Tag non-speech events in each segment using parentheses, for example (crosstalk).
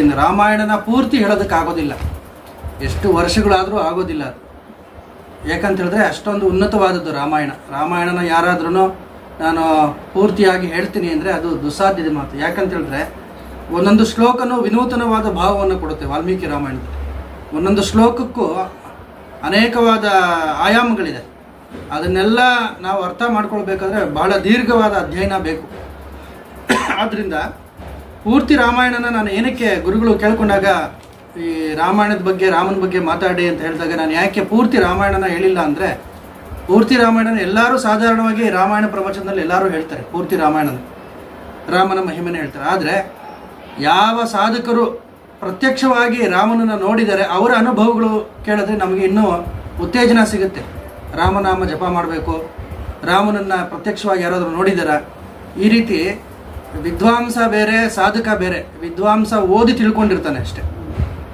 ಹೇಳ್ತೀವಿ ರಾಮಾಯಣನ ಪೂರ್ತಿ ಹೇಳೋದಕ್ಕಾಗೋದಿಲ್ಲ. ಎಷ್ಟು ವರ್ಷಗಳಾದರೂ ಆಗೋದಿಲ್ಲ ಅದು. ಯಾಕಂತ ಹೇಳಿದ್ರೆ ಅಷ್ಟೊಂದು ಉನ್ನತವಾದದ್ದು ರಾಮಾಯಣ. ರಾಮಾಯಣನ ಯಾರಾದ್ರೂ ನಾನು ಪೂರ್ತಿಯಾಗಿ ಹೇಳ್ತೀನಿ ಅಂದರೆ ಅದು ದುಸ್ಸಾಧ್ಯದ ಮಾತು. ಯಾಕಂತೇಳಿದ್ರೆ ಒಂದೊಂದು ಶ್ಲೋಕನೂ ವಿನೂತನವಾದ ಭಾವವನ್ನು ಕೊಡುತ್ತೆ ವಾಲ್ಮೀಕಿ ರಾಮಾಯಣದ ಒಂದೊಂದು ಶ್ಲೋಕಕ್ಕೂ ಅನೇಕವಾದ ಆಯಾಮಗಳಿದೆ. ಅದನ್ನೆಲ್ಲ ನಾವು ಅರ್ಥ ಮಾಡ್ಕೊಳ್ಬೇಕಾದ್ರೆ ಬಹಳ ದೀರ್ಘವಾದ ಅಧ್ಯಯನ ಬೇಕು. ಆದ್ದರಿಂದ ಪೂರ್ತಿ ರಾಮಾಯಣನ ನಾನು ಏನಕ್ಕೆ ಗುರುಗಳು ಕೇಳ್ಕೊಂಡಾಗ ಈ ರಾಮಾಯಣದ ಬಗ್ಗೆ, ರಾಮನ ಬಗ್ಗೆ ಮಾತಾಡಿ ಅಂತ ಹೇಳಿದಾಗ ನಾನು ಯಾಕೆ ಪೂರ್ತಿ ರಾಮಾಯಣನ ಹೇಳಿಲ್ಲ ಅಂದರೆ, ಪೂರ್ತಿ ರಾಮಾಯಣನ ಎಲ್ಲರೂ ಸಾಧಾರಣವಾಗಿ ರಾಮಾಯಣ ಪ್ರವಚನದಲ್ಲಿ ಎಲ್ಲರೂ ಹೇಳ್ತಾರೆ, ಪೂರ್ತಿ ರಾಮಾಯಣನ. ರಾಮನ ಮಹಿಮೆನ ಹೇಳ್ತಾರೆ. ಆದರೆ, ಯಾವ ಸಾಧಕರು ಪ್ರತ್ಯಕ್ಷವಾಗಿ ರಾಮನನ್ನು ನೋಡಿದರೆ ಅವರ ಅನುಭವಗಳು ಕೇಳಿದ್ರೆ ನಮಗೆ ಇನ್ನೂ ಉತ್ತೇಜನ ಸಿಗುತ್ತೆ. ರಾಮನಾಮ ಜಪ ಮಾಡಬೇಕು, ರಾಮನನ್ನು ಪ್ರತ್ಯಕ್ಷವಾಗಿ ಯಾರಾದರೂ ನೋಡಿದಾರ? ಈ ರೀತಿ ವಿದ್ವಾಂಸ ಬೇರೆ, ಸಾಧಕ ಬೇರೆ. ವಿದ್ವಾಂಸ ಓದಿ ತಿಳ್ಕೊಂಡಿರ್ತಾನೆ ಅಷ್ಟೇ.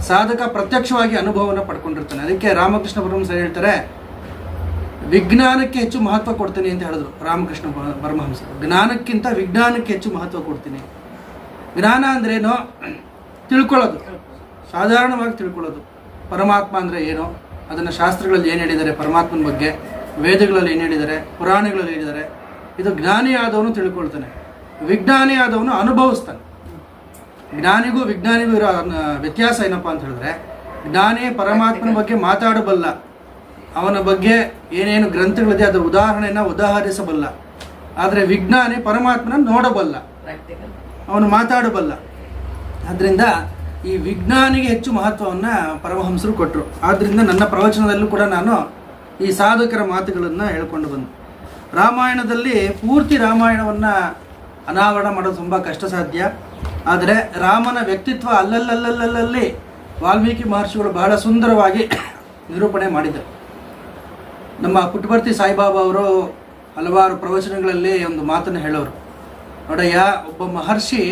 ಸಾಧಕ ಪ್ರತ್ಯಕ್ಷವಾಗಿ ಅನುಭವವನ್ನು ಪಡ್ಕೊಂಡಿರ್ತಾನೆ. ಅದಕ್ಕೆ ರಾಮಕೃಷ್ಣ ಪರಮಹಂಸ ಹೇಳ್ತಾರೆ, ವಿಜ್ಞಾನಕ್ಕೆ ಹೆಚ್ಚು ಮಹತ್ವ ಕೊಡ್ತೀನಿ ಅಂತ ಹೇಳಿದ್ರು ರಾಮಕೃಷ್ಣ ಪರಮಹಂಸ. ಜ್ಞಾನಕ್ಕಿಂತ ವಿಜ್ಞಾನಕ್ಕೆ ಹೆಚ್ಚು ಮಹತ್ವ ಕೊಡ್ತೀನಿ. ಜ್ಞಾನ ಅಂದ್ರೇನು? ತಿಳ್ಕೊಳ್ಳೋದು. ಸಾಧಾರಣವಾಗಿ ತಿಳ್ಕೊಳ್ಳೋದು. ಪರಮಾತ್ಮ ಅಂದರೆ ಏನು? ಅದನ್ನು ಶಾಸ್ತ್ರಗಳಲ್ಲಿ ಏನು ಹೇಳಿದ್ದಾರೆ? ಪರಮಾತ್ಮನ ಬಗ್ಗೆ, ವೇದಗಳಲ್ಲಿ ಏನು ಹೇಳಿದ್ದಾರೆ? ಪುರಾಣಗಳಲ್ಲಿ ಹೇಳಿದ್ದಾರೆ? ಇದು ಜ್ಞಾನಿ ಆದವನು ತಿಳ್ಕೊಳ್ತಾನೆ. ವಿಜ್ಞಾನಿ ಆದವನು ಅನುಭವಿಸ್ತಾನೆ. ಜ್ಞಾನಿಗೂ ವಿಜ್ಞಾನಿಗೂ ಇರೋ ವ್ಯತ್ಯಾಸ ಏನಪ್ಪ ಅಂತ ಹೇಳಿದ್ರೆ ಜ್ಞಾನಿ ಪರಮಾತ್ಮನ ಬಗ್ಗೆ ಮಾತಾಡಬಲ್ಲ ಅವನ ಬಗ್ಗೆ ಏನೇನು ಗ್ರಂಥಗಳಿದೆ ಅದರ ಉದಾಹರಣೆಯನ್ನು ಉದಾಹರಿಸಬಲ್ಲ. ಆದರೆ ವಿಜ್ಞಾನಿ ಪರಮಾತ್ಮನ ನೋಡಬಲ್ಲ. ಅವನು ಮಾತಾಡಬಲ್ಲ. ಆದ್ದರಿಂದ ಈ ವಿಜ್ಞಾನಿಗೆ ಹೆಚ್ಚು ಮಹತ್ವವನ್ನು ಪರಮಹಂಸರು ಕೊಟ್ಟರು ಆದ್ದರಿಂದ ನನ್ನ ಪ್ರವಚನದಲ್ಲೂ ಕೂಡ ನಾನು ಈ ಸಾಧಕರ ಮಾತುಗಳನ್ನು ಹೇಳ್ಕೊಂಡು ಬಂದೆ. ರಾಮಾಯಣದಲ್ಲಿ ಪೂರ್ತಿ ರಾಮಾಯಣವನ್ನು ಅನಾವರಣ ಮಾಡೋದು ತುಂಬ ಕಷ್ಟ ಸಾಧ್ಯ. ಆದರೆ ರಾಮನ ವ್ಯಕ್ತಿತ್ವ ಅಲ್ಲಲ್ಲಲ್ಲಲ್ಲಲ್ಲಿ ವಾಲ್ಮೀಕಿ ಮಹರ್ಷಿಗಳು ಬಹಳ ಸುಂದರವಾಗಿ (clears throat) ನಿರೂಪಣೆ ಮಾಡಿದರು. ನಮ್ಮ ಪುಟ್ಟಭರ್ತಿ ಸಾಯಿಬಾಬಾ ಅವರು ಹಲವಾರು ಪ್ರವಚನಗಳಲ್ಲಿ ಒಂದು ಮಾತನ್ನು ಹೇಳೋರು. ನೋಡಯ್ಯ, ಒಬ್ಬ ಮಹರ್ಷಿ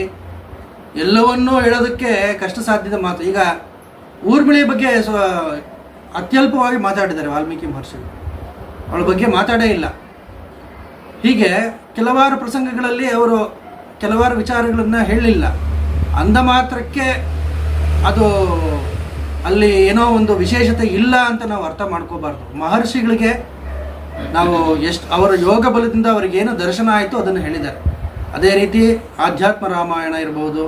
ಎಲ್ಲವನ್ನೂ ಹೇಳೋದಕ್ಕೆ ಕಷ್ಟ ಸಾಧ್ಯದ ಮಾತು. ಈಗ ಊರ್ಮಿಳಿ ಬಗ್ಗೆ ಸ್ವ ಅತ್ಯಲ್ಪವಾಗಿ ಮಾತಾಡಿದ್ದಾರೆ ವಾಲ್ಮೀಕಿ ಮಹರ್ಷಿಗಳು. ಅವಳ ಬಗ್ಗೆ ಮಾತಾಡೇ ಇಲ್ಲ. ಹೀಗೆ ಕೆಲವಾರು ಪ್ರಸಂಗಗಳಲ್ಲಿ ಅವರು ಕೆಲವಾರು ವಿಚಾರಗಳನ್ನು ಹೇಳಲಿಲ್ಲ ಅಂದ ಮಾತ್ರಕ್ಕೆ ಅದು ಅಲ್ಲಿ ಏನೋ ಒಂದು ವಿಶೇಷತೆ ಇಲ್ಲ ಅಂತ ನಾವು ಅರ್ಥ ಮಾಡ್ಕೋಬಾರ್ದು. ಮಹರ್ಷಿಗಳಿಗೆ ನಾವು ಎಷ್ಟು, ಅವರ ಯೋಗ ಬಲದಿಂದ ಅವರಿಗೆ ಏನು ದರ್ಶನ ಆಯಿತು ಅದನ್ನು ಹೇಳಿದ್ದಾರೆ. ಅದೇ ರೀತಿ ಆಧ್ಯಾತ್ಮ ರಾಮಾಯಣ ಇರ್ಬೋದು,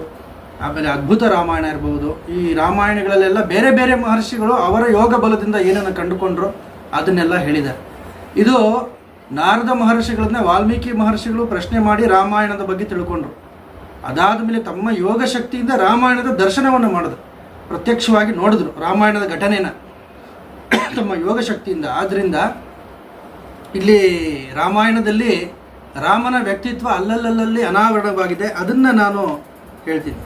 ಆಮೇಲೆ ಅದ್ಭುತ ರಾಮಾಯಣ ಇರ್ಬೋದು, ಈ ರಾಮಾಯಣಗಳಲ್ಲೆಲ್ಲ ಬೇರೆ ಬೇರೆ ಮಹರ್ಷಿಗಳು ಅವರ ಯೋಗ ಬಲದಿಂದ ಏನನ್ನು ಕಂಡುಕೊಂಡ್ರು ಅದನ್ನೆಲ್ಲ ಹೇಳಿದ್ದಾರೆ. ಇದು ನಾರದ ಮಹರ್ಷಿಗಳನ್ನ ವಾಲ್ಮೀಕಿ ಮಹರ್ಷಿಗಳು ಪ್ರಶ್ನೆ ಮಾಡಿ ರಾಮಾಯಣದ ಬಗ್ಗೆ ತಿಳ್ಕೊಂಡ್ರು. ಅದಾದ ಮೇಲೆ ತಮ್ಮ ಯೋಗ ಶಕ್ತಿಯಿಂದ ರಾಮಾಯಣದ ದರ್ಶನವನ್ನು ಮಾಡಿದ್ರು. ಪ್ರತ್ಯಕ್ಷವಾಗಿ ನೋಡಿದ್ರು ರಾಮಾಯಣದ ಘಟನೆನ. ತಮ್ಮ ಯೋಗ ಶಕ್ತಿಯಿಂದ. ಆದ್ದರಿಂದ ಇಲ್ಲಿ ರಾಮಾಯಣದಲ್ಲಿ ರಾಮನ ವ್ಯಕ್ತಿತ್ವ ಅಲ್ಲಲ್ಲಲ್ಲಿ ಅನಾವರಣವಾಗಿದೆ. ಅದನ್ನು ನಾನು ಹೇಳ್ತೀನಿ.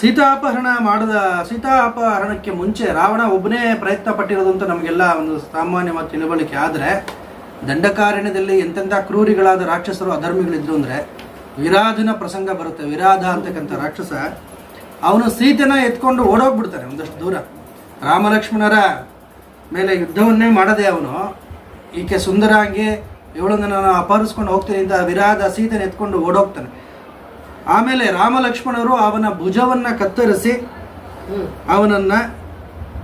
ಸೀತಾಪಹರಣ ಮಾಡಿದ, ಸೀತಾಪಹರಣಕ್ಕೆ ಮುಂಚೆ ರಾವಣ ಒಬ್ಬನೇ ಪ್ರಯತ್ನ ಪಟ್ಟಿರೋದು ಅಂತ ನಮಗೆಲ್ಲ ಒಂದು ಸಾಮಾನ್ಯವಾದ ತಿಳುವಳಿಕೆ. ಆದರೆ ದಂಡಕಾರಣ್ಯದಲ್ಲಿ ಎಂತೆಂಥ ಕ್ರೂರಿಗಳಾದ ರಾಕ್ಷಸರು ಅಧರ್ಮಿಗಳಿದ್ರು ಅಂದರೆ ವಿರಾಧನ ಪ್ರಸಂಗ ಬರುತ್ತೆ. ವಿರಾಧ ಅಂತಕ್ಕಂಥ ರಾಕ್ಷಸ ಅವನು ಸೀತೆನ ಎತ್ಕೊಂಡು ಓಡೋಗ್ಬಿಡ್ತಾನೆ ಒಂದಷ್ಟು ದೂರ. ರಾಮಲಕ್ಷ್ಮಣರ ಮೇಲೆ ಯುದ್ಧವನ್ನೇ ಮಾಡದೆ ಅವನು ಈಕೆ ಸುಂದರಾಂಗಿ ಇವಳನ್ನು ನಾನು ಅಪಹರಿಸ್ಕೊಂಡು ಹೋಗ್ತೀನಿ ಅಂತ ವಿರಾಧ ಸೀತೆನ ಎತ್ಕೊಂಡು ಓಡೋಗ್ತಾನೆ. ಆಮೇಲೆ ರಾಮಲಕ್ಷ್ಮಣರು ಅವನ ಭುಜವನ್ನು ಕತ್ತರಿಸಿ ಅವನನ್ನು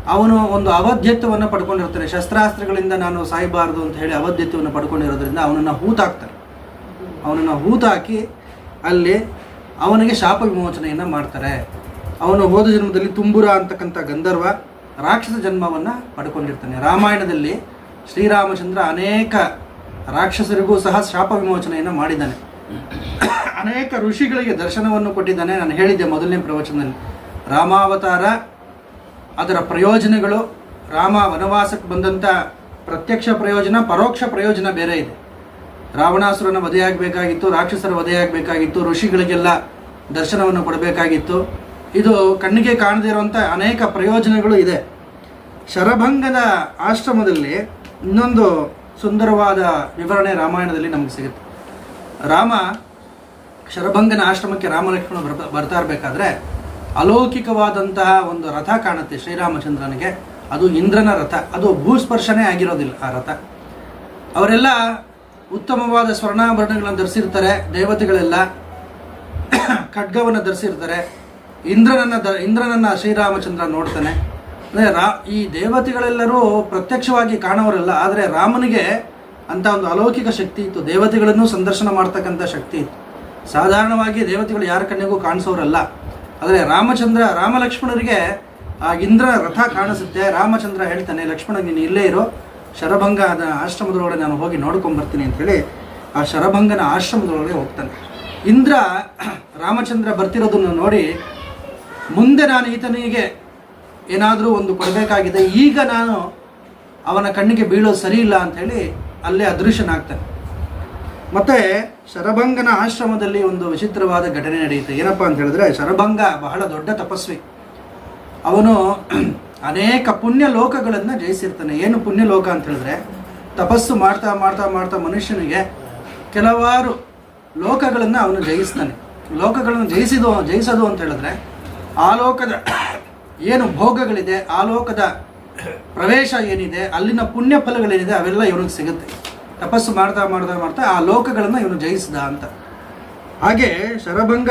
ಅವನು ಒಂದು ಅವಧ್ಯತ್ವವನ್ನು ಪಡ್ಕೊಂಡಿರ್ತಾನೆ. ಶಸ್ತ್ರಾಸ್ತ್ರಗಳಿಂದ ನಾನು ಸಾಯಬಾರದು ಅಂತ ಹೇಳಿ ಅವಧ್ಯತ್ವವನ್ನು ಪಡ್ಕೊಂಡಿರೋದ್ರಿಂದ ಅವನನ್ನು ಹೂತಾಕ್ತಾನೆ. ಅವನನ್ನು ಹೂತಾಕಿ ಅಲ್ಲಿ ಅವನಿಗೆ ಶಾಪ ವಿಮೋಚನೆಯನ್ನು ಮಾಡ್ತಾರೆ. ಅವನು ಹೋದ ಜನ್ಮದಲ್ಲಿ ತುಂಬುರ ಅಂತಕ್ಕಂಥ ಗಂಧರ್ವ ರಾಕ್ಷಸ ಜನ್ಮವನ್ನು ಪಡ್ಕೊಂಡಿರ್ತಾನೆ. ರಾಮಾಯಣದಲ್ಲಿ ಶ್ರೀರಾಮಚಂದ್ರ ಅನೇಕ ರಾಕ್ಷಸರಿಗೂ ಸಹ ಶಾಪ ವಿಮೋಚನೆಯನ್ನು ಮಾಡಿದ್ದಾನೆ. ಅನೇಕ ಋಷಿಗಳಿಗೆ ದರ್ಶನವನ್ನು ಕೊಟ್ಟಿದ್ದಾನೆ. ನಾನು ಹೇಳಿದ್ದೆ ಮೊದಲನೇ ಪ್ರವಚನದಲ್ಲಿ. ರಾಮಾವತಾರ ಅದರ ಪ್ರಯೋಜನಗಳು ರಾಮ ವನವಾಸಕ್ಕೆ ಬಂದಂಥ ಪ್ರತ್ಯಕ್ಷ ಪ್ರಯೋಜನ, ಪರೋಕ್ಷ ಪ್ರಯೋಜನ ಬೇರೆ ಇದೆ. ರಾವಣಾಸುರನ ವಧೆಯಾಗಬೇಕಾಗಿತ್ತು, ರಾಕ್ಷಸರ ವಧೆಯಾಗಬೇಕಾಗಿತ್ತು, ಋಷಿಗಳಿಗೆಲ್ಲ ದರ್ಶನವನ್ನು ಕೊಡಬೇಕಾಗಿತ್ತು. ಇದು ಕಣ್ಣಿಗೆ ಕಾಣದೇ ಇರುವಂಥ ಅನೇಕ ಪ್ರಯೋಜನಗಳು ಇದೆ. ಶರಭಂಗದ ಆಶ್ರಮದಲ್ಲಿ ಇನ್ನೊಂದು ಸುಂದರವಾದ ವಿವರಣೆ ರಾಮಾಯಣದಲ್ಲಿ ನಮಗೆ ಸಿಗುತ್ತೆ. ರಾಮ ಶರಭಂಗನ ಆಶ್ರಮಕ್ಕೆ ರಾಮಲಕ್ಷ್ಮಣ ಬರ್ತಾ ಬರ್ತಾ ಇರಬೇಕಾದ್ರೆ ಅಲೌಕಿಕವಾದಂತಹ ಒಂದು ರಥ ಕಾಣುತ್ತೆ ಶ್ರೀರಾಮಚಂದ್ರನಿಗೆ. ಅದು ಇಂದ್ರನ ರಥ. ಅದು ಭೂಸ್ಪರ್ಶನೇ ಆಗಿರೋದಿಲ್ಲ ಆ ರಥ. ಅವರೆಲ್ಲ ಉತ್ತಮವಾದ ಸ್ವರ್ಣಾಭರಣಗಳನ್ನು ಧರಿಸಿರ್ತಾರೆ, ದೇವತೆಗಳೆಲ್ಲ ಖಡ್ಗವನ್ನು ಧರಿಸಿರ್ತಾರೆ. ಇಂದ್ರನನ್ನ ದ, ಇಂದ್ರನನ್ನ ಶ್ರೀರಾಮಚಂದ್ರ ನೋಡ್ತಾನೆ. ಅಂದರೆ ರಾ, ಈ ದೇವತೆಗಳೆಲ್ಲರೂ ಪ್ರತ್ಯಕ್ಷವಾಗಿ ಕಾಣೋರಲ್ಲ, ಆದರೆ ರಾಮನಿಗೆ ಅಂಥ ಒಂದು ಅಲೌಕಿಕ ಶಕ್ತಿ ಇತ್ತು. ದೇವತೆಗಳನ್ನು ಸಂದರ್ಶನ ಮಾಡ್ತಕ್ಕಂಥ ಶಕ್ತಿ ಇತ್ತು. ಸಾಧಾರಣವಾಗಿ ದೇವತೆಗಳು ಯಾರ ಕಣ್ಣಿಗೂ ಕಾಣಿಸೋರಲ್ಲ. ಆದರೆ ರಾಮಚಂದ್ರ ರಾಮ ಲಕ್ಷ್ಮಣರಿಗೆ ಆ ಇಂದ್ರ ರಥ ಕಾಣಿಸುತ್ತೆ. ರಾಮಚಂದ್ರ ಹೇಳ್ತಾನೆ, ಲಕ್ಷ್ಮಣ, ನೀನು ಇಲ್ಲೇ ಇರೋ. ಶರಭಂಗ ಅದ ಆಶ್ರಮದೊಳಗಡೆ ನಾನು ಹೋಗಿ ನೋಡ್ಕೊಂಬರ್ತೀನಿ ಅಂತ ಹೇಳಿ ಆ ಶರಭಂಗನ ಆಶ್ರಮದೊಳಗಡೆ ಹೋಗ್ತಾನೆ. ಇಂದ್ರ, ರಾಮಚಂದ್ರ ಬರ್ತಿರೋದನ್ನು ನೋಡಿ ಮುಂದೆ ನಾನು ಈತನಿಗೆ ಏನಾದರೂ ಒಂದು ಕೊಡಬೇಕಾಗಿದೆ. ಈಗ ನಾನು ಅವನ ಕಣ್ಣಿಗೆ ಬೀಳೋದು ಸರಿ ಇಲ್ಲ ಅಂಥೇಳಿ ಅಲ್ಲೇ ಅದೃಶ್ಯನಾಗ್ತಾನೆ. ಮತ್ತೆ ಶರಭಂಗನ ಆಶ್ರಮದಲ್ಲಿ ಒಂದು ವಿಚಿತ್ರವಾದ ಘಟನೆ ನಡೆಯುತ್ತೆ. ಏನಪ್ಪ ಅಂತ ಹೇಳಿದ್ರೆ, ಶರಭಂಗ ಬಹಳ ದೊಡ್ಡ ತಪಸ್ವಿ. ಅವನು (clears throat) ಅನೇಕ ಪುಣ್ಯ ಲೋಕಗಳನ್ನು ಜಯಿಸಿರ್ತಾನೆ. ಏನು ಪುಣ್ಯ ಲೋಕ ಅಂತ ಹೇಳಿದ್ರೆ, ತಪಸ್ಸು ಮಾಡ್ತಾ ಮಾಡ್ತಾ ಮಾಡ್ತಾ ಮನುಷ್ಯನಿಗೆ ಕೆಲವಾರು ಲೋಕಗಳನ್ನು ಅವನು ಜಯಿಸ್ತಾನೆ. ಲೋಕಗಳನ್ನು ಜಯಿಸಿದು, ಜಯಿಸೋದು ಅಂತ ಹೇಳಿದ್ರೆ, ಆ ಲೋಕದ (clears throat) ಏನು ಭೋಗಗಳಿದೆ, ಆ ಲೋಕದ (clears throat) ಪ್ರವೇಶ ಏನಿದೆ, ಅಲ್ಲಿನ ಪುಣ್ಯ ಫಲಗಳೇನಿದೆ ಅವೆಲ್ಲ ಇವನಿಗೆ ಸಿಗುತ್ತೆ. ತಪಸ್ಸು ಮಾಡ್ತಾ ಮಾಡ್ತಾ ಮಾಡ್ತಾ ಆ ಲೋಕಗಳನ್ನು ಇವನು ಜಯಿಸಿದ ಅಂತ. ಹಾಗೆ ಶರಭಂಗ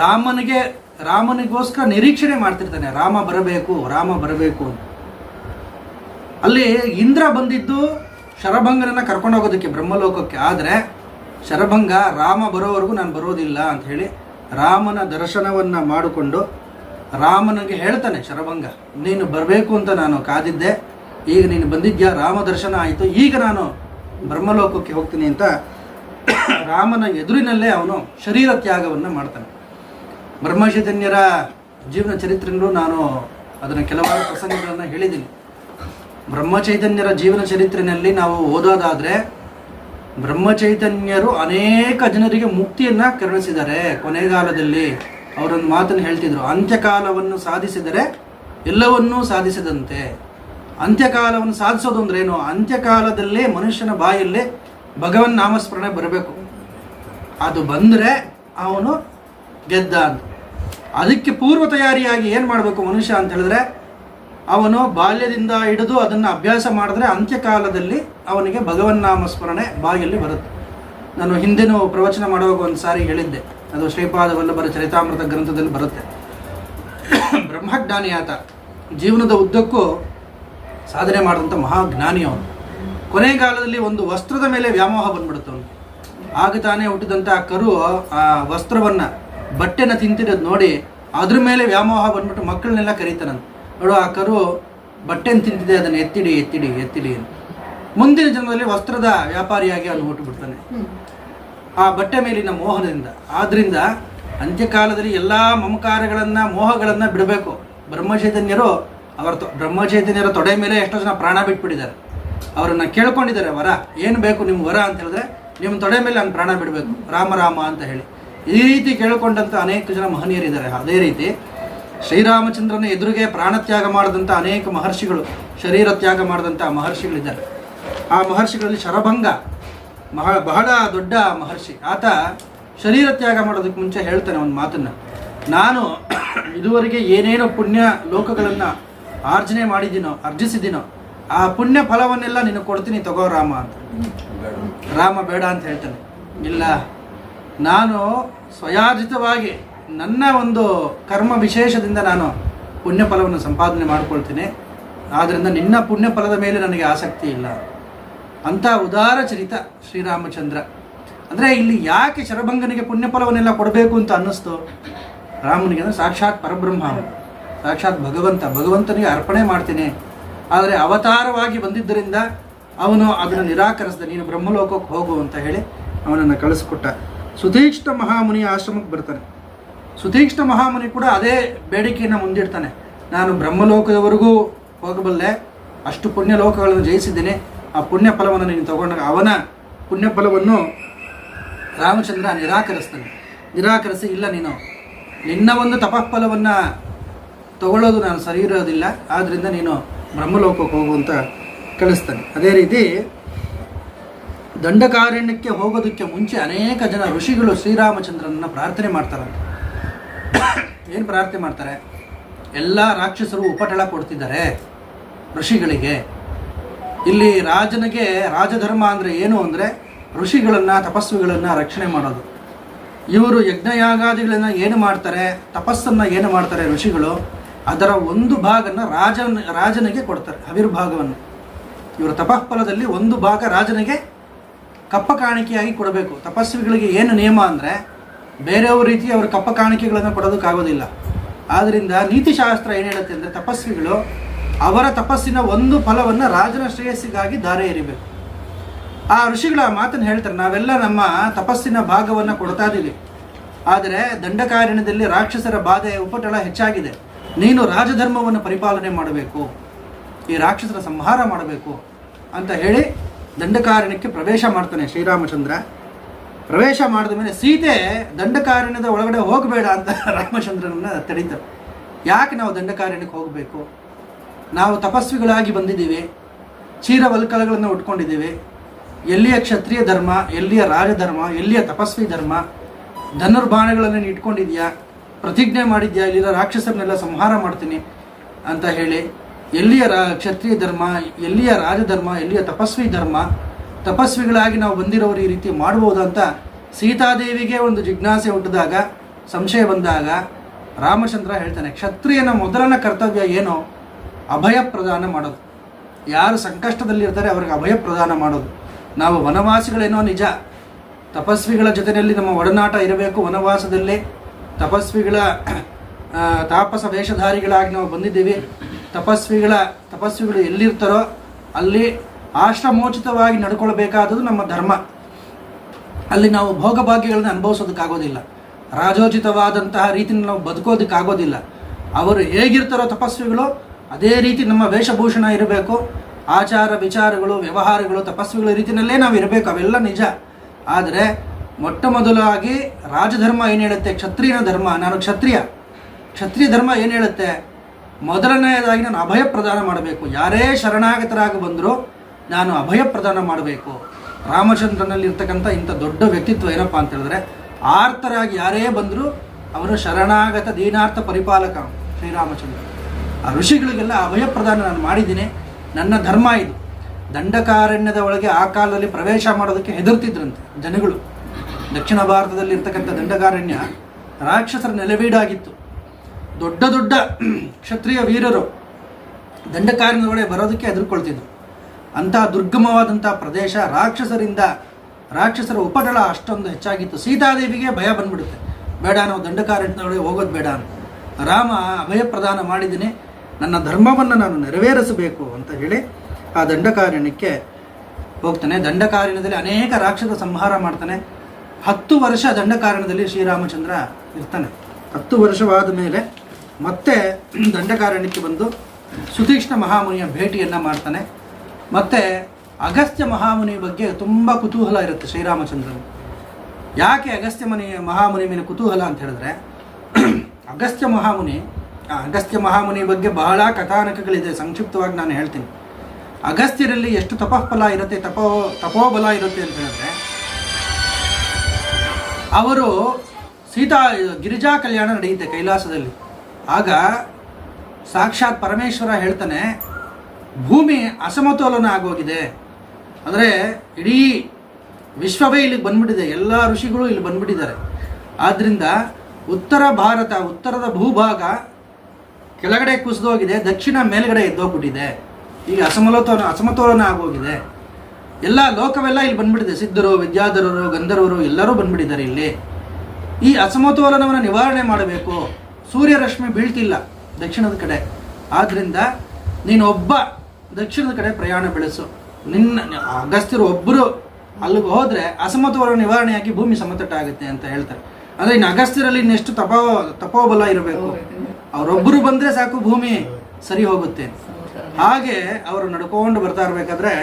ರಾಮನಿಗೆ, ರಾಮನಿಗೋಸ್ಕರ ನಿರೀಕ್ಷಣೆ ಮಾಡ್ತಿರ್ತಾನೆ, ರಾಮ ಬರಬೇಕು ರಾಮ ಬರಬೇಕು ಅಂತ. ಅಲ್ಲಿ ಇಂದ್ರ ಬಂದಿದ್ದು ಶರಭಂಗನನ್ನು ಕರ್ಕೊಂಡು ಹೋಗೋದಕ್ಕೆ ಬ್ರಹ್ಮಲೋಕಕ್ಕೆ. ಆದರೆ ಶರಭಂಗ, ರಾಮ ಬರೋವರೆಗೂ ನಾನು ಬರೋದಿಲ್ಲ ಅಂತ ಹೇಳಿ ರಾಮನ ದರ್ಶನವನ್ನು ಮಾಡಿಕೊಂಡು ರಾಮನಿಗೆ ಹೇಳ್ತಾನೆ, ಶರಭಂಗ, ನೀನು ಬರಬೇಕು ಅಂತ ನಾನು ಕಾದಿದ್ದೆ. ಈಗ ನೀನು ಬಂದಿದ್ಯಾ? ರಾಮ ದರ್ಶನ ಆಯಿತು. ಈಗ ನಾನು ಬ್ರಹ್ಮಲೋಕಕ್ಕೆ ಹೋಗ್ತೀನಿ ಅಂತ (coughs) ರಾಮನ ಎದುರಿನಲ್ಲೇ ಅವನು ಶರೀರ ತ್ಯಾಗವನ್ನು ಮಾಡ್ತಾನೆ. ಬ್ರಹ್ಮಚೈತನ್ಯರ ಜೀವನ ಚರಿತ್ರೆಗಳು ನಾನು ಅದನ್ನು ಕೆಲವಾರು ಪ್ರಸಂಗಗಳನ್ನು ಹೇಳಿದ್ದೀನಿ. ಬ್ರಹ್ಮಚೈತನ್ಯರ ಜೀವನ ಚರಿತ್ರೆಯಲ್ಲಿ ನಾವು ಓದೋದಾದರೆ, ಬ್ರಹ್ಮಚೈತನ್ಯರು ಅನೇಕ ಜನರಿಗೆ ಮುಕ್ತಿಯನ್ನು ಕರುಣಿಸಿದ್ದಾರೆ. ಕೊನೆಗಾಲದಲ್ಲಿ ಅವರೊಂದು ಮಾತನ್ನು ಹೇಳ್ತಿದ್ರು. ಅಂತ್ಯಕಾಲವನ್ನು ಸಾಧಿಸಿದರೆ ಎಲ್ಲವನ್ನೂ ಸಾಧಿಸಿದಂತೆ. ಅಂತ್ಯಕಾಲವನ್ನು ಸಾಧಿಸೋದು ಅಂದ್ರೆ ಏನು? ಅಂತ್ಯಕಾಲದಲ್ಲೇ ಮನುಷ್ಯನ ಬಾಯಲ್ಲೇ ಭಗವನ್ ನಾಮಸ್ಮರಣೆ ಬರಬೇಕು. ಅದು ಬಂದರೆ ಅವನು ಗೆದ್ದ ಅಂತ. ಅದಕ್ಕೆ ಪೂರ್ವ ತಯಾರಿಯಾಗಿ ಏನು ಮಾಡಬೇಕು ಮನುಷ್ಯ ಅಂತ ಹೇಳಿದ್ರೆ, ಅವನು ಬಾಲ್ಯದಿಂದ ಹಿಡಿದು ಅದನ್ನು ಅಭ್ಯಾಸ ಮಾಡಿದ್ರೆ ಅಂತ್ಯಕಾಲದಲ್ಲಿ ಅವನಿಗೆ ಭಗವನ್ ನಾಮಸ್ಮರಣೆ ಬಾಯಲ್ಲಿ ಬರುತ್ತೆ. ನಾನು ಹಿಂದೆನೂ ಪ್ರವಚನ ಮಾಡುವಾಗ ಒಂದು ಸಾರಿ ಹೇಳಿದ್ದೆ. ಅದು ಶ್ರೀಪಾದ ವಲ್ಲಭರ ಚರಿತಾಮೃತ ಗ್ರಂಥದಲ್ಲಿ ಬರುತ್ತೆ. ಬ್ರಹ್ಮಜ್ಞಾನಿ ಆತ ಜೀವನದ ಉದ್ದಕ್ಕೂ ಸಾಧನೆ ಮಾಡಿದಂಥ ಮಹಾಜ್ಞಾನಿ ಅವನು. ಕೊನೆಗಾಲದಲ್ಲಿ ಒಂದು ವಸ್ತ್ರದ ಮೇಲೆ ವ್ಯಾಮೋಹ ಬಂದ್ಬಿಡುತ್ತೆ ಅವನು ಆಗ ತಾನೇ ಹುಟ್ಟಿದಂಥ ಆ ಕರು ಆ ವಸ್ತ್ರವನ್ನು ಬಟ್ಟೆನ ತಿಂತಿರೋದು ನೋಡಿ ಅದ್ರ ಮೇಲೆ ವ್ಯಾಮೋಹ ಬಂದ್ಬಿಟ್ಟು ಮಕ್ಕಳನ್ನೆಲ್ಲ ಕರೀತಾನಂತ. ನೋಡು, ಆ ಕರು ಬಟ್ಟೆನ ತಿಂತಿದೆ, ಅದನ್ನು ಎತ್ತಿಡಿ ಎತ್ತಿಡಿ ಎತ್ತಿಡಿ ಮುಂದಿನ ಜನ್ಮದಲ್ಲಿ ವಸ್ತ್ರದ ವ್ಯಾಪಾರಿಯಾಗಿ ಅವನು ಹುಟ್ಟುಬಿಡ್ತಾನೆ. ಆ ಬಟ್ಟೆ ಮೇಲಿನ ಮೋಹದಿಂದ. ಆದ್ರಿಂದ ಅಂತ್ಯಕಾಲದಲ್ಲಿ ಎಲ್ಲ ಮಮಕಾರಗಳನ್ನು, ಮೋಹಗಳನ್ನು ಬಿಡಬೇಕು. ಬ್ರಹ್ಮಚೈತನ್ಯರು ಅವರ ಬ್ರಹ್ಮಚೈತನ್ಯರ ತೊಡೆ ಮೇಲೆ ಎಷ್ಟೋ ಜನ ಪ್ರಾಣ ಬಿಟ್ಬಿಟ್ಟಿದ್ದಾರೆ. ಅವರನ್ನು ಕೇಳ್ಕೊಂಡಿದ್ದಾರೆ, ವರ, ಏನು ಬೇಕು ನಿಮ್ಮ ವರ ಅಂತ ಹೇಳಿದ್ರೆ ನಿಮ್ಮ ತೊಡೆ ಮೇಲೆ ನಾನು ಪ್ರಾಣ ಬಿಡಬೇಕು, ರಾಮ ರಾಮ ಅಂತ ಹೇಳಿ. ಈ ರೀತಿ ಕೇಳಿಕೊಂಡಂಥ ಅನೇಕ ಜನ ಮಹನೀಯರಿದ್ದಾರೆ. ಅದೇ ರೀತಿ, ಶ್ರೀರಾಮಚಂದ್ರನ ಎದುರಿಗೆ ಪ್ರಾಣ ತ್ಯಾಗ ಮಾಡಿದಂಥ ಅನೇಕ ಮಹರ್ಷಿಗಳು, ಶರೀರ ತ್ಯಾಗ ಮಾಡಿದಂಥ ಮಹರ್ಷಿಗಳಿದ್ದಾರೆ. ಆ ಮಹರ್ಷಿಗಳಲ್ಲಿ ಶರಭಂಗ, ಮಹ, ಬಹಳ ದೊಡ್ಡ ಮಹರ್ಷಿ. ಆತ ಶರೀರ ತ್ಯಾಗ ಮಾಡೋದಕ್ಕೆ ಮುಂಚೆ ಹೇಳ್ತಾನೆ ಒಂದು ಮಾತನ್ನು. ನಾನು (coughs) ಇದುವರೆಗೆ ಏನೇನೋ ಪುಣ್ಯ ಲೋಕಗಳನ್ನು ಆರ್ಜನೆ ಮಾಡಿದ್ದೀನೋ, ಅರ್ಜಿಸಿದ್ದೀನೋ, ಆ ಪುಣ್ಯ ಫಲವನ್ನೆಲ್ಲ ನಿನಗೆ ಕೊಡ್ತೀನಿ ತಗೋ ರಾಮ ಅಂತ. ರಾಮ ಬೇಡ ಅಂತ ಹೇಳ್ತಾನೆ. ಇಲ್ಲ, ನಾನು ಸ್ವಯಾರ್ಜಿತವಾಗಿ ನನ್ನ ಒಂದು ಕರ್ಮ ವಿಶೇಷದಿಂದ ನಾನು ಪುಣ್ಯ ಫಲವನ್ನು ಸಂಪಾದನೆ ಮಾಡ್ಕೊಳ್ತೀನಿ. ಆದ್ದರಿಂದ ನಿನ್ನ ಪುಣ್ಯ ಫಲದ ಮೇಲೆ ನನಗೆ ಆಸಕ್ತಿ ಇಲ್ಲ. ಅಂತ ಉದಾರ ಚರಿತ ಶ್ರೀರಾಮಚಂದ್ರ. ಅಂದರೆ ಇಲ್ಲಿ ಯಾಕೆ ಶರಭಂಗನಿಗೆ ಪುಣ್ಯ ಫಲವನ್ನೆಲ್ಲ ಕೊಡಬೇಕು ಅಂತ ಅನ್ನಿಸ್ತು? ರಾಮನಿಗೆ ಅಂದರೆ ಸಾಕ್ಷಾತ್ ಪರಬ್ರಹ್ಮ. ಸಾಕ್ಷಾತ್ ಭಗವಂತ, ಭಗವಂತನಿಗೆ ಅರ್ಪಣೆ ಮಾಡ್ತೇನೆ. ಆದರೆ ಅವತಾರವಾಗಿ ಬಂದಿದ್ದರಿಂದ ಅವನು ಅದನ್ನು ನಿರಾಕರಿಸಿದ. ನೀನು ಬ್ರಹ್ಮಲೋಕಕ್ಕೆ ಹೋಗು ಅಂತ ಹೇಳಿ ಅವನನ್ನು ಕಳಿಸ್ಕೊಟ್ಟ. ಸುತೀಕ್ಷ್ಣ ಮಹಾಮುನಿ ಆಶ್ರಮಕ್ಕೆ ಬರ್ತಾನೆ. ಸುತೀಕ್ಷ್ಣ ಮಹಾಮುನಿ ಕೂಡ ಅದೇ ಬೇಡಿಕೆಯನ್ನು ಮುಂದಿಡ್ತಾನೆ. ನಾನು ಬ್ರಹ್ಮಲೋಕದವರೆಗೂ ಹೋಗಬಲ್ಲೆ, ಅಷ್ಟು ಪುಣ್ಯ ಲೋಕಗಳನ್ನು ಜಯಿಸಿದ್ದೇನೆ. ಆ ಪುಣ್ಯ ಫಲವನ್ನು ನೀನು ತಗೊಂಡಾಗ ಅವನ ಪುಣ್ಯ ಫಲವನ್ನು ರಾಮಚಂದ್ರ ನಿರಾಕರಿಸ್ತಾನೆ. ನಿರಾಕರಿಸಿ, ಇಲ್ಲ ನೀನು, ನಿನ್ನ ಒಂದು ತಪಫಲವನ್ನು ತಗೊಳ್ಳೋದು ನಾನು ಸರಿ ಇರೋದಿಲ್ಲ ಆದ್ದರಿಂದ ನೀನು ಬ್ರಹ್ಮಲೋಕಕ್ಕೆ ಹೋಗು ಅಂತ ಕಳಿಸ್ತಾನೆ. ಅದೇ ರೀತಿ ದಂಡಕಾರಣ್ಯಕ್ಕೆ ಹೋಗೋದಕ್ಕೆ ಮುಂಚೆ ಅನೇಕ ಜನ ಋಷಿಗಳು ಶ್ರೀರಾಮಚಂದ್ರನನ್ನು ಪ್ರಾರ್ಥನೆ ಮಾಡ್ತಾರೆ. ಏನು ಪ್ರಾರ್ಥನೆ ಮಾಡ್ತಾರೆ? ಎಲ್ಲ ರಾಕ್ಷಸರು ಉಪಟಳ ಕೊಡ್ತಿದ್ದಾರೆ ಋಷಿಗಳಿಗೆ. ಇಲ್ಲಿ ರಾಜನಿಗೆ ರಾಜಧರ್ಮ ಅಂದರೆ ಏನು ಅಂದರೆ ಋಷಿಗಳನ್ನು, ತಪಸ್ವಿಗಳನ್ನು ರಕ್ಷಣೆ ಮಾಡೋದು. ಇವರು ಯಜ್ಞಯಾಗಾದಿಗಳನ್ನು ಏನು ಮಾಡ್ತಾರೆ? ತಪಸ್ಸನ್ನು ಏನು ಮಾಡ್ತಾರೆ ಋಷಿಗಳು? ಅದರ ಒಂದು ಭಾಗನ ರಾಜನ, ರಾಜನಿಗೆ ಕೊಡ್ತಾರೆ ಅವಿರ್ಭಾಗವನ್ನು ಇವರ ತಪಃಫಲದಲ್ಲಿ ಒಂದು ಭಾಗ ರಾಜನಿಗೆ ಕಪ್ಪ ಕಾಣಿಕೆಯಾಗಿ ಕೊಡಬೇಕು. ತಪಸ್ವಿಗಳಿಗೆ ಏನು ನಿಯಮ ಅಂದರೆ, ಬೇರೆಯವ್ರ ರೀತಿ ಅವರು ಕಪ್ಪ ಕಾಣಿಕೆಗಳನ್ನು ಕೊಡೋದಕ್ಕಾಗೋದಿಲ್ಲ. ಆದ್ದರಿಂದ ನೀತಿಶಾಸ್ತ್ರ ಏನು ಹೇಳುತ್ತೆ ಅಂದರೆ, ತಪಸ್ವಿಗಳು ಅವರ ತಪಸ್ಸಿನ ಒಂದು ಫಲವನ್ನು ರಾಜನ ಶ್ರೇಯಸ್ಸಿಗಾಗಿ ದಾರೆ ಎರಿಬೇಕು. ಆ ಋಷಿಗಳ ಮಾತನ್ನು ಹೇಳ್ತಾರೆ, ನಾವೆಲ್ಲ ನಮ್ಮ ತಪಸ್ಸಿನ ಭಾಗವನ್ನು ಕೊಡ್ತಾ ಇದ್ದೀವಿ ಆದರೆ ದಂಡಕಾರಣ್ಯದಲ್ಲಿ ರಾಕ್ಷಸರ ಬಾಧೆ, ಉಪಟಳ ಹೆಚ್ಚಾಗಿದೆ. ನೀನು ರಾಜಧರ್ಮವನ್ನು ಪರಿಪಾಲನೆ ಮಾಡಬೇಕು, ಈ ರಾಕ್ಷಸರ ಸಂಹಾರ ಮಾಡಬೇಕು ಅಂತ ಹೇಳಿ ದಂಡಕಾರಣ್ಯಕ್ಕೆ ಪ್ರವೇಶ ಮಾಡ್ತಾನೆ ಶ್ರೀರಾಮಚಂದ್ರ. ಪ್ರವೇಶ ಮಾಡಿದ ಮೇಲೆ ಸೀತೆ ದಂಡಕಾರಣ್ಯದ ಒಳಗಡೆ ಹೋಗಬೇಡ ಅಂತ (laughs) ರಾಮಚಂದ್ರನನ್ನು ತಡೀತಾರೆ ಯಾಕೆ ನಾವು ದಂಡಕಾರಣ್ಯಕ್ಕೆ ಹೋಗಬೇಕು? ನಾವು ತಪಸ್ವಿಗಳಾಗಿ ಬಂದಿದ್ದೀವಿ ಚೀರವಲ್ಕಲಗಳನ್ನು ಉಟ್ಕೊಂಡಿದ್ದೀವಿ. ಎಲ್ಲಿಯ ಕ್ಷತ್ರಿಯ ಧರ್ಮ, ಎಲ್ಲಿಯ ರಾಜಧರ್ಮ, ಎಲ್ಲಿಯ ತಪಸ್ವಿ ಧರ್ಮ, ಧನುರ್ಬಾಣಗಳನ್ನು ಇಟ್ಕೊಂಡಿದೆಯಾ ಪ್ರತಿಜ್ಞೆ ಮಾಡಿದ್ಯಾ ಇಲ್ಲಿರೋ ರಾಕ್ಷಸರನ್ನೆಲ್ಲ ಸಂಹಾರ ಮಾಡ್ತೀನಿ ಅಂತ ಹೇಳಿ ಎಲ್ಲಿಯ ರಾ, ಕ್ಷತ್ರಿಯ ಧರ್ಮ, ಎಲ್ಲಿಯ ರಾಜಧರ್ಮ, ಎಲ್ಲಿಯ ತಪಸ್ವಿ ಧರ್ಮ, ತಪಸ್ವಿಗಳಾಗಿ ನಾವು ಬಂದಿರೋರು ಈ ರೀತಿ ಮಾಡ್ಬೋದು ಅಂತ ಸೀತಾದೇವಿಗೆ ಒಂದು ಜಿಜ್ಞಾಸೆ ಹುಟ್ಟಿದಾಗ, ಸಂಶಯ ಬಂದಾಗ ರಾಮಚಂದ್ರ ಹೇಳ್ತಾನೆ, ಕ್ಷತ್ರಿಯನ ಮೊದಲನ ಕರ್ತವ್ಯ ಏನೋ? ಅಭಯ ಪ್ರದಾನ ಮಾಡೋದು. ಯಾರು ಸಂಕಷ್ಟದಲ್ಲಿರ್ತಾರೆ ಅವ್ರಿಗೆ ಅಭಯ ಪ್ರದಾನ ಮಾಡೋದು. ನಾವು ವನವಾಸಿಗಳೇನೋ ನಿಜ, ತಪಸ್ವಿಗಳ ಜೊತೆಯಲ್ಲಿ ನಮ್ಮ ಒಡನಾಟ ಇರಬೇಕು ವನವಾಸದಲ್ಲಿ ತಪಸ್ವಿಗಳ ತಾಪಸ ವೇಷಧಾರಿಗಳಾಗಿ ನಾವು ಬಂದಿದ್ದೀವಿ. ತಪಸ್ವಿಗಳ, ತಪಸ್ವಿಗಳು ಎಲ್ಲಿರ್ತಾರೋ ಅಲ್ಲಿ ಆಶ್ರಮೋಚಿತವಾಗಿ ನಡ್ಕೊಳ್ಬೇಕಾದದ್ದು ನಮ್ಮ ಧರ್ಮ. ಅಲ್ಲಿ ನಾವು ಭೋಗಭಾಗ್ಯಗಳನ್ನ ಅನುಭವಿಸೋದಕ್ಕಾಗೋದಿಲ್ಲ. ರಾಜೋಚಿತವಾದಂತಹ ರೀತಿಯಲ್ಲಿ ನಾವು ಬದುಕೋದಕ್ಕಾಗೋದಿಲ್ಲ. ಅವರು ಹೇಗಿರ್ತಾರೋ ತಪಸ್ವಿಗಳು, ಅದೇ ರೀತಿ ನಮ್ಮ ವೇಷಭೂಷಣ ಇರಬೇಕು. ಆಚಾರ ವಿಚಾರಗಳು, ವ್ಯವಹಾರಗಳು, ತಪಸ್ವಿಗಳ ರೀತಿಯಲ್ಲೇ ನಾವು ಇರಬೇಕು ಅವೆಲ್ಲ ನಿಜ. ಆದರೆ ಮೊಟ್ಟ ಮೊದಲಾಗಿ ರಾಜಧರ್ಮ ಏನು ಹೇಳುತ್ತೆ? ಕ್ಷತ್ರಿಯನ ಧರ್ಮ. ನಾನು ಕ್ಷತ್ರಿಯ. ಕ್ಷತ್ರಿಯ ಧರ್ಮ ಏನು ಹೇಳುತ್ತೆ? ಮೊದಲನೆಯದಾಗಿ ನಾನು ಅಭಯ ಪ್ರದಾನ ಮಾಡಬೇಕು. ಯಾರೇ ಶರಣಾಗತರಾಗಿ ಬಂದರೂ ನಾನು ಅಭಯ ಪ್ರದಾನ ಮಾಡಬೇಕು. ರಾಮಚಂದ್ರನಲ್ಲಿ ಇರ್ತಕ್ಕಂಥ ಇಂಥ ದೊಡ್ಡ ವ್ಯಕ್ತಿತ್ವ ಏನಪ್ಪ ಅಂತ ಹೇಳಿದ್ರೆ, ಆರ್ತರಾಗಿ ಯಾರೇ ಬಂದರೂ ಅವರು ಶರಣಾಗತ ದೀನಾರ್ಥ ಪರಿಪಾಲಕ ಶ್ರೀರಾಮಚಂದ್ರ. ಆ ಋಷಿಗಳಿಗೆಲ್ಲ ಅಭಯ ಪ್ರದಾನ ನಾನು ಮಾಡಿದ್ದೀನಿ. ನನ್ನ ಧರ್ಮ ಇದು. ದಂಡಕಾರಣ್ಯದ ಒಳಗೆ ಆ ಕಾಲದಲ್ಲಿ ಪ್ರವೇಶ ಮಾಡೋದಕ್ಕೆ ಹೆದರ್ತಿದ್ರಂತೆ ಜನಗಳು. ದಕ್ಷಿಣ ಭಾರತದಲ್ಲಿ ಇರ್ತಕ್ಕಂಥ ದಂಡಕಾರಣ್ಯ ರಾಕ್ಷಸರ ನೆಲೆವೀಡಾಗಿತ್ತು. ದೊಡ್ಡ ದೊಡ್ಡ ಕ್ಷತ್ರಿಯ ವೀರರು ದಂಡಕಾರಣ್ಯದ ಬರೋದಕ್ಕೆ ಹೆದರ್ಕೊಳ್ತಿದ್ರು. ಅಂತಹ ದುರ್ಗಮವಾದಂಥ ಪ್ರದೇಶ ರಾಕ್ಷಸರಿಂದ ರಾಕ್ಷಸರ ಉಪಟಳ ಅಷ್ಟೊಂದು ಹೆಚ್ಚಾಗಿತ್ತು. ಸೀತಾದೇವಿಗೆ ಭಯ ಬಂದ್ಬಿಡುತ್ತೆ. ಬೇಡ ನಾವು ದಂಡಕಾರಣ್ಯದೊಳಗೆ ಹೋಗೋದು ಬೇಡ ಅಂತ. ರಾಮ, ಅಭಯ ಪ್ರದಾನ ಮಾಡಿದ್ದೀನಿ. ನನ್ನ ಧರ್ಮವನ್ನು ನಾನು ನೆರವೇರಿಸಬೇಕು ಅಂತ ಹೇಳಿ ಆ ದಂಡಕಾರಣ್ಯಕ್ಕೆ ಹೋಗ್ತಾನೆ. ದಂಡಕಾರಣ್ಯದಲ್ಲಿ ಅನೇಕ ರಾಕ್ಷಸ ಸಂಹಾರ ಮಾಡ್ತಾನೆ. ಹತ್ತು ವರ್ಷ ದಂಡಕಾರಣ್ಯದಲ್ಲಿ ಶ್ರೀರಾಮಚಂದ್ರ ಇರ್ತಾನೆ. ಹತ್ತು ವರ್ಷವಾದ ಮೇಲೆ ಮತ್ತೆ ದಂಡಕಾರಣ್ಯಕ್ಕೆ ಬಂದು ಸುತೀಕ್ಷ್ಣ ಮಹಾಮುನಿಯ ಭೇಟಿಯನ್ನು ಮಾಡ್ತಾನೆ. ಮತ್ತು ಅಗಸ್ತ್ಯ ಮಹಾಮುನಿ ಬಗ್ಗೆ ತುಂಬ ಕುತೂಹಲ ಇರುತ್ತೆ ಶ್ರೀರಾಮಚಂದ್ರನು ಯಾಕೆ ಅಗಸ್ತ್ಯ ಮುನಿ ಮಹಾಮುನಿ ಮೇಲೆ ಕುತೂಹಲ ಅಂತ ಹೇಳಿದ್ರೆ, ಅಗಸ್ತ್ಯ ಮಹಾಮುನಿ ಅಗಸ್ತ್ಯ ಮಹಾಮುನಿ ಬಗ್ಗೆ ಬಹಳ ಕಥಾನಕಗಳಿದೆ, ಸಂಕ್ಷಿಪ್ತವಾಗಿ ನಾನು ಹೇಳ್ತೀನಿ. ಅಗಸ್ತ್ಯರಲ್ಲಿ ಎಷ್ಟು ತಪಃಫಲ ಇರುತ್ತೆ, ತಪೋ, ತಪೋಬಲ ಇರುತ್ತೆ ಅಂತ ಹೇಳಿದ್ರೆ ಅವರು ಸೀತಾ ಗಿರಿಜಾ ಕಲ್ಯಾಣ ನಡೆಯುತ್ತೆ ಕೈಲಾಸದಲ್ಲಿ. ಆಗ ಸಾಕ್ಷಾತ್ ಪರಮೇಶ್ವರ ಹೇಳ್ತಾನೆ, ಭೂಮಿ ಅಸಮತೋಲನ ಆಗೋಗಿದೆ. ಅಂದರೆ ಇಡೀ ವಿಶ್ವವೇ ಇಲ್ಲಿಗೆ ಬಂದ್ಬಿಟ್ಟಿದೆ, ಎಲ್ಲ ಋಷಿಗಳು ಇಲ್ಲಿ ಬಂದ್ಬಿಟ್ಟಿದ್ದಾರೆ. ಆದ್ದರಿಂದ ಉತ್ತರ ಭಾರತ, ಉತ್ತರದ ಭೂಭಾಗ ಕೆಳಗಡೆ ಕುಸಿದೋಗಿದೆ, ದಕ್ಷಿಣ ಮೇಲ್ಗಡೆ ಎದ್ದೋಗ್ಬಿಟ್ಟಿದೆ. ಈಗ ಅಸಮಲೋತೋಲ ಅಸಮತೋಲನ ಆಗೋಗಿದೆ. ಎಲ್ಲ ಲೋಕವೆಲ್ಲ ಇಲ್ಲಿ ಬಂದ್ಬಿಟ್ಟಿದೆ. ಸಿದ್ಧರು ವಿದ್ಯಾಧರರು ಗಂಧರ್ವರು ಎಲ್ಲರೂ ಬಂದ್ಬಿಟ್ಟಿದ್ದಾರೆ ಇಲ್ಲಿ. ಈ ಅಸಮತೋಲನವನ್ನು ನಿವಾರಣೆ ಮಾಡಬೇಕು. ಸೂರ್ಯರಶ್ಮಿ ಬೀಳ್ತಿಲ್ಲ ದಕ್ಷಿಣದ ಕಡೆ. ಆದ್ದರಿಂದ ನೀನು ಒಬ್ಬ ದಕ್ಷಿಣದ ಕಡೆ ಪ್ರಯಾಣ ಬೆಳೆಸು. ನಿನ್ನ ಅಗಸ್ತ್ಯರು ಒಬ್ಬರು ಅಲ್ಲಿಗೆ ಹೋದರೆ ಅಸಮತೋಲನ ನಿವಾರಣೆಯಾಗಿ ಭೂಮಿ ಸಮತಟ್ಟಾಗುತ್ತೆ ಅಂತ ಹೇಳ್ತಾರೆ. ಅಂದರೆ ಇನ್ನು ಅಗಸ್ತ್ಯರಲ್ಲಿ ಇನ್ನೆಷ್ಟು ತಪೋ ತಪೋಬಲ ಇರಬೇಕು. ಅವರೊಬ್ಬರು ಬಂದರೆ ಸಾಕು ಭೂಮಿ ಸರಿ ಹೋಗುತ್ತೆ. ಹಾಗೆ ಅವರು ನಡ್ಕೊಂಡು ಬರ್ತಾ ಇರಬೇಕಾದ್ರೆ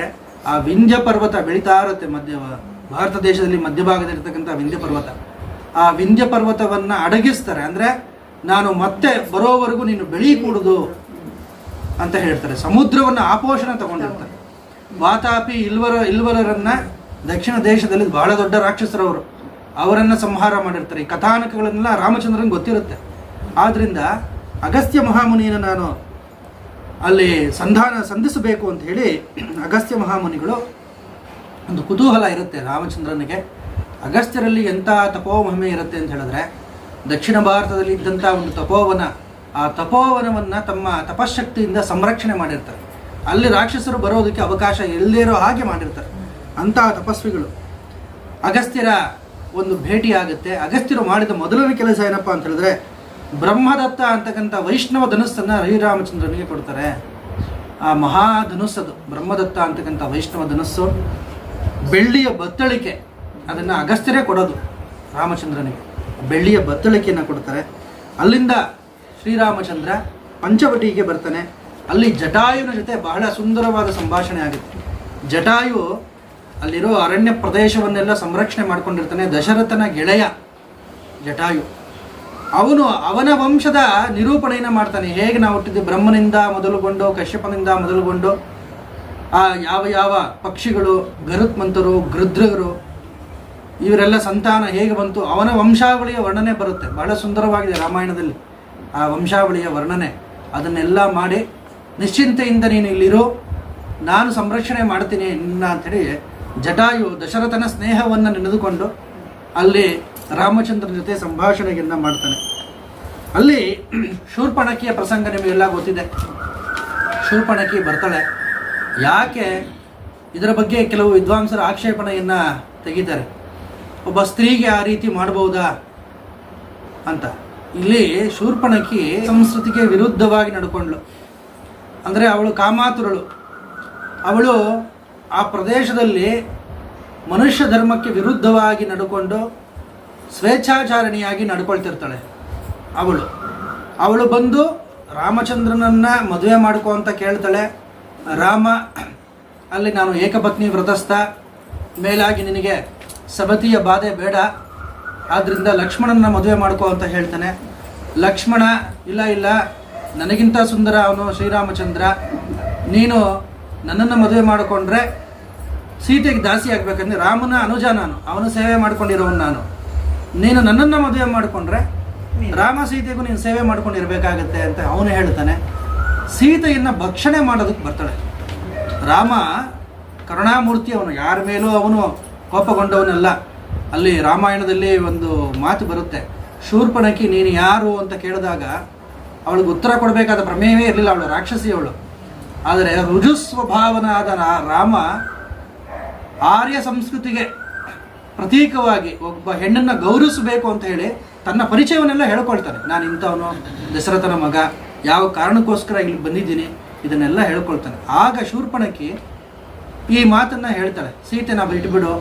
ಆ ವಿಂಧ್ಯ ಪರ್ವತ ಬೆಳೀತಾ ಇರುತ್ತೆ ಮಧ್ಯ ಭಾರತ ದೇಶದಲ್ಲಿ ಮಧ್ಯಭಾಗದಲ್ಲಿರ್ತಕ್ಕಂಥ ವಿಂಧ್ಯ ಪರ್ವತ. ಆ ವಿಂಧ್ಯ ಪರ್ವತವನ್ನು ಅಡಗಿಸ್ತಾರೆ. ಅಂದರೆ ನಾನು ಮತ್ತೆ ಬರೋವರೆಗೂ ನೀನು ಬೆಳಿ ಕೂಡುದು ಅಂತ ಹೇಳ್ತಾರೆ. ಸಮುದ್ರವನ್ನು ಆಪೋಷಣ ತಗೊಂಡಿರ್ತಾರೆ. ವಾತಾಪಿ ಇಲ್ವರ ಇಲ್ವರರನ್ನ ದಕ್ಷಿಣ ದೇಶದಲ್ಲಿ ಬಹಳ ದೊಡ್ಡ ರಾಕ್ಷಸರವರು ಅವರನ್ನು ಸಂಹಾರ ಮಾಡಿರ್ತಾರೆ. ಈ ಕಥಾನಕಗಳನ್ನೆಲ್ಲ ರಾಮಚಂದ್ರನ್ ಗೊತ್ತಿರುತ್ತೆ. ಆದ್ದರಿಂದ ಅಗಸ್ತ್ಯ ಮಹಾಮುನಿಯನ್ನು ನಾನು ಅಲ್ಲಿ ಸಂಧಾನ ಸಂಧಿಸಬೇಕು ಅಂತ ಹೇಳಿ ಅಗಸ್ತ್ಯ ಮಹಾಮುನಿಗಳು ಒಂದು ಕುತೂಹಲ ಇರುತ್ತೆ ರಾಮಚಂದ್ರನಿಗೆ. ಅಗಸ್ತ್ಯರಲ್ಲಿ ಎಂಥ ತಪೋಮಹಿಮೆ ಇರುತ್ತೆ ಅಂತ ಹೇಳಿದ್ರೆ, ದಕ್ಷಿಣ ಭಾರತದಲ್ಲಿ ಇದ್ದಂಥ ಒಂದು ತಪೋವನ, ಆ ತಪೋವನವನ್ನು ತಮ್ಮ ತಪಶಕ್ತಿಯಿಂದ ಸಂರಕ್ಷಣೆ ಮಾಡಿರ್ತಾರೆ. ಅಲ್ಲಿ ರಾಕ್ಷಸರು ಬರೋದಕ್ಕೆ ಅವಕಾಶ ಇಲ್ಲದೇ ಇರೋ ಹಾಗೆ ಮಾಡಿರ್ತಾರೆ ಅಂತಹ ತಪಸ್ವಿಗಳು. ಅಗಸ್ತ್ಯರ ಒಂದು ಭೇಟಿ ಆಗುತ್ತೆ ಅಗಸ್ತ್ಯರು ಮಾಡಿದ ಮೊದಲನೇ ಕೆಲಸ ಏನಪ್ಪ ಅಂತ ಹೇಳಿದ್ರೆ ಬ್ರಹ್ಮದತ್ತ ಅಂತಕ್ಕಂಥ ವೈಷ್ಣವ ಧನುಸ್ಸನ್ನು ಶ್ರೀರಾಮಚಂದ್ರನಿಗೆ ಕೊಡ್ತಾರೆ. ಆ ಮಹಾ ಧನುಸ್ಸದು, ಬ್ರಹ್ಮದತ್ತ ಅಂತಕ್ಕಂಥ ವೈಷ್ಣವ ಧನುಸ್ಸು, ಬೆಳ್ಳಿಯ ಬತ್ತಳಿಕೆ, ಅದನ್ನು ಅಗಸ್ತ್ಯರೇ ಕೊಡೋದು ರಾಮಚಂದ್ರನಿಗೆ. ಬೆಳ್ಳಿಯ ಬತ್ತಳಿಕೆಯನ್ನು ಕೊಡ್ತಾರೆ. ಅಲ್ಲಿಂದ ಶ್ರೀರಾಮಚಂದ್ರ ಪಂಚವಟಿಗೆ ಬರ್ತಾನೆ. ಅಲ್ಲಿ ಜಟಾಯುವಿನ ಜೊತೆ ಬಹಳ ಸುಂದರವಾದ ಸಂಭಾಷಣೆ ಆಗುತ್ತೆ. ಜಟಾಯು ಅಲ್ಲಿರೋ ಅರಣ್ಯ ಪ್ರದೇಶವನ್ನೆಲ್ಲ ಸಂರಕ್ಷಣೆ ಮಾಡ್ಕೊಂಡಿರ್ತಾನೆ. ದಶರಥನ ಗೆಳೆಯ ಜಟಾಯು. ಅವನು ಅವನ ವಂಶದ ನಿರೂಪಣೆಯನ್ನು ಮಾಡ್ತಾನೆ. ಹೇಗೆ ನಾವು ಹುಟ್ಟಿದ್ವಿ ಬ್ರಹ್ಮನಿಂದ ಮೊದಲುಗೊಂಡು, ಕಶ್ಯಪನಿಂದ ಮೊದಲುಗೊಂಡು, ಆ ಯಾವ ಯಾವ ಪಕ್ಷಿಗಳು, ಗರುತ್ಮಂತರು ಗೃದ್ರಗರು ಇವರೆಲ್ಲ ಸಂತಾನ ಹೇಗೆ ಬಂತು? ಅವನ ವಂಶಾವಳಿಯ ವರ್ಣನೆ ಬರುತ್ತೆ. ಬಹಳ ಸುಂದರವಾಗಿದೆ ರಾಮಾಯಣದಲ್ಲಿ ಆ ವಂಶಾವಳಿಯ ವರ್ಣನೆ. ಅದನ್ನೆಲ್ಲ ಮಾಡಿ ನಿಶ್ಚಿಂತೆಯಿಂದ ನೀನು ಇಲ್ಲಿರೋ. ನಾನು ಸಂರಕ್ಷಣೆ ಮಾಡ್ತೀನಿ ನಿನ್ನ ಅಂತೇಳಿ ಜಟಾಯು ದಶರಥನ ಸ್ನೇಹವನ್ನು ನೆನೆದುಕೊಂಡು ಅಲ್ಲಿ ರಾಮಚಂದ್ರನ ಜೊತೆ ಸಂಭಾಷಣೆಯನ್ನು ಮಾಡ್ತಾನೆ. ಅಲ್ಲಿ ಶೂರ್ಪಣಕಿಯ ಪ್ರಸಂಗ ನಿಮಗೆಲ್ಲ ಗೊತ್ತಿದೆ. ಶೂರ್ಪಣಕಿ ಬರ್ತಾಳೆ. ಯಾಕೆ? ಇದರ ಬಗ್ಗೆ ಕೆಲವು ವಿದ್ವಾಂಸರ ಆಕ್ಷೇಪಣೆಯನ್ನು ತೆಗಿತಾರೆ. ಒಬ್ಬ ಸ್ತ್ರೀಗೆ ಆ ರೀತಿ ಮಾಡಬಹುದಾ? ಅಂತ. ಇಲ್ಲಿ ಶೂರ್ಪಣಕಿ ಸಂಸ್ಕೃತಿಗೆ ವಿರುದ್ಧವಾಗಿ ನಡ್ಕೊಂಡ್ಳು. ಅಂದರೆ ಅವಳು ಕಾಮಾತುರಳು. ಅವಳು ಆ ಪ್ರದೇಶದಲ್ಲಿ ಮನುಷ್ಯ ಧರ್ಮಕ್ಕೆ ವಿರುದ್ಧವಾಗಿ ನಡ್ಕೊಂಡು ಸ್ವೇಚ್ಛಾಚಾರಣಿಯಾಗಿ ನಡ್ಕೊಳ್ತಿರ್ತಾಳೆ. ಅವಳು. ಅವಳು ಬಂದು ರಾಮಚಂದ್ರನನ್ನ ಮದುವೆ ಮಾಡ್ಕೋ ಅಂತ ಕೇಳ್ತಾಳೆ. ರಾಮ, ಅಲ್ಲಿ ನಾನು ಏಕಪತ್ನಿ ವ್ರತಸ್ಥ. ಮೇಲಾಗಿ ನಿನಗೆ ಸಬತಿಯ ಬಾಧೆ ಬೇಡ. ಆದ್ದರಿಂದ ಲಕ್ಷ್ಮಣನ ಮದುವೆ ಮಾಡ್ಕೋ ಅಂತ ಹೇಳ್ತಾನೆ. ಲಕ್ಷ್ಮಣ, ಇಲ್ಲ ಇಲ್ಲ. ನನಗಿಂತ ಸುಂದರ ಅವನು ಶ್ರೀರಾಮಚಂದ್ರ. ನೀನು ನನ್ನನ್ನು ಮದುವೆ ಮಾಡಿಕೊಂಡ್ರೆ ಸೀತೆಗೆ ದಾಸಿ ಆಗ್ಬೇಕಂದ್ರೆ ರಾಮನ ಅನುಜ ನಾನು. ಅವನು ಸೇವೆ ಮಾಡ್ಕೊಂಡಿರೋನು ನಾನು. ನೀನು ನನ್ನನ್ನು ಮದುವೆ ಮಾಡಿಕೊಂಡ್ರೆ ರಾಮ ಸೀತೆಗೂ ನೀನು ಸೇವೆ ಮಾಡ್ಕೊಂಡಿರ್ಬೇಕಾಗತ್ತೆ ಅಂತ ಅವನು ಹೇಳ್ತಾನೆ. ಸೀತೆಯನ್ನು ಭಕ್ಷಣೆ ಮಾಡೋದಕ್ಕೆ ಬರ್ತಾಳೆ. ರಾಮ ಕರುಣಾಮೂರ್ತಿ ಅವನು ಯಾರ ಮೇಲೂ ಅವನು ಕೋಪಗೊಂಡವನಲ್ಲ. ಅಲ್ಲಿ ರಾಮಾಯಣದಲ್ಲಿ ಒಂದು ಮಾತು ಬರುತ್ತೆ. ಶೂರ್ಪಣಕಿ ನೀನು ಯಾರು ಅಂತ ಕೇಳಿದಾಗ ಅವಳಿಗೆ ಉತ್ತರ ಕೊಡಬೇಕಾದ ಪ್ರಮೇಯವೇ ಇರಲಿಲ್ಲ. ಅವಳು ರಾಕ್ಷಸಿ ಅವಳು ಆದರೆ ರುಜು ಸ್ವಭಾವನಾದ ರಾ- ರಾಮ ಆರ್ಯ ಸಂಸ್ಕೃತಿಗೆ ಪ್ರತೀಕವಾಗಿ ಒಬ್ಬ ಹೆಣ್ಣನ್ನು ಗೌರವಿಸಬೇಕು ಅಂತ ಹೇಳಿ ತನ್ನ ಪರಿಚಯವನ್ನೆಲ್ಲ ಹೇಳ್ಕೊಳ್ತಾನೆ. ನಾನು ಇಂಥವನು ದಶರಥನ ಮಗ, ಯಾವ ಕಾರಣಕ್ಕೋಸ್ಕರ ಇಲ್ಲಿ ಬಂದಿದ್ದೀನಿ ಇದನ್ನೆಲ್ಲ ಹೇಳ್ಕೊಳ್ತಾನೆ. ಆಗ ಶೂರ್ಪಣಕ್ಕೆ ಈ ಮಾತನ್ನು ಹೇಳ್ತಾಳೆ. ಸೀತೆ ನಾವು ಬಿಟ್ಬಿಡು.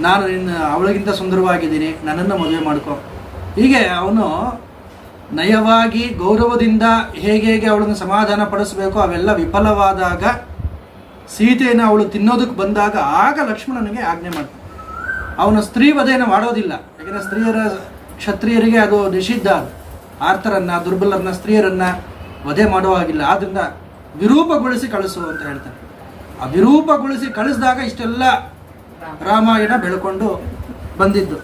ನಾನು ನಿನ್ನ ಅವಳಿಗಿಂತ ಸುಂದರವಾಗಿದ್ದೀನಿ. ನನ್ನನ್ನು ಮದುವೆ ಮಾಡ್ಕೊ. ಹೀಗೆ ಅವನು ನಯವಾಗಿ, ಗೌರವದಿಂದ ಹೇಗೆ ಹೇಗೆ ಅವಳನ್ನು ಸಮಾಧಾನ ಪಡಿಸಬೇಕು ಅವೆಲ್ಲ ವಿಫಲವಾದಾಗ ಸೀತೆಯನ್ನು ಅವಳು ತಿನ್ನೋದಕ್ಕೆ ಬಂದಾಗ ಆಗ ಲಕ್ಷ್ಮಣನಿಗೆ ಆಜ್ಞೆ ಮಾಡ್ತಾನೆ. ಅವನು ಸ್ತ್ರೀ ವಧೆಯನ್ನು ಮಾಡೋದಿಲ್ಲ. ಯಾಕಂದರೆ ಸ್ತ್ರೀಯರ ಕ್ಷತ್ರಿಯರಿಗೆ ಅದು ನಿಷಿದ್ಧ ಅದು. ಆರ್ತರನ್ನ, ದುರ್ಬಲರನ್ನ ಸ್ತ್ರೀಯರನ್ನ ವಧೆ ಮಾಡೋ ಹಾಗಿಲ್ಲ. ಆದ್ದರಿಂದ ವಿರೂಪಗೊಳಿಸಿ ಕಳಿಸು ಅಂತ ಹೇಳ್ತಾರೆ. ಆ ವಿರೂಪಗೊಳಿಸಿ ಕಳಿಸಿದಾಗ ಇಷ್ಟೆಲ್ಲ ರಾಮಾಯಣ ಬೆಳ್ಕೊಂಡು ಬಂದಿದ್ದು.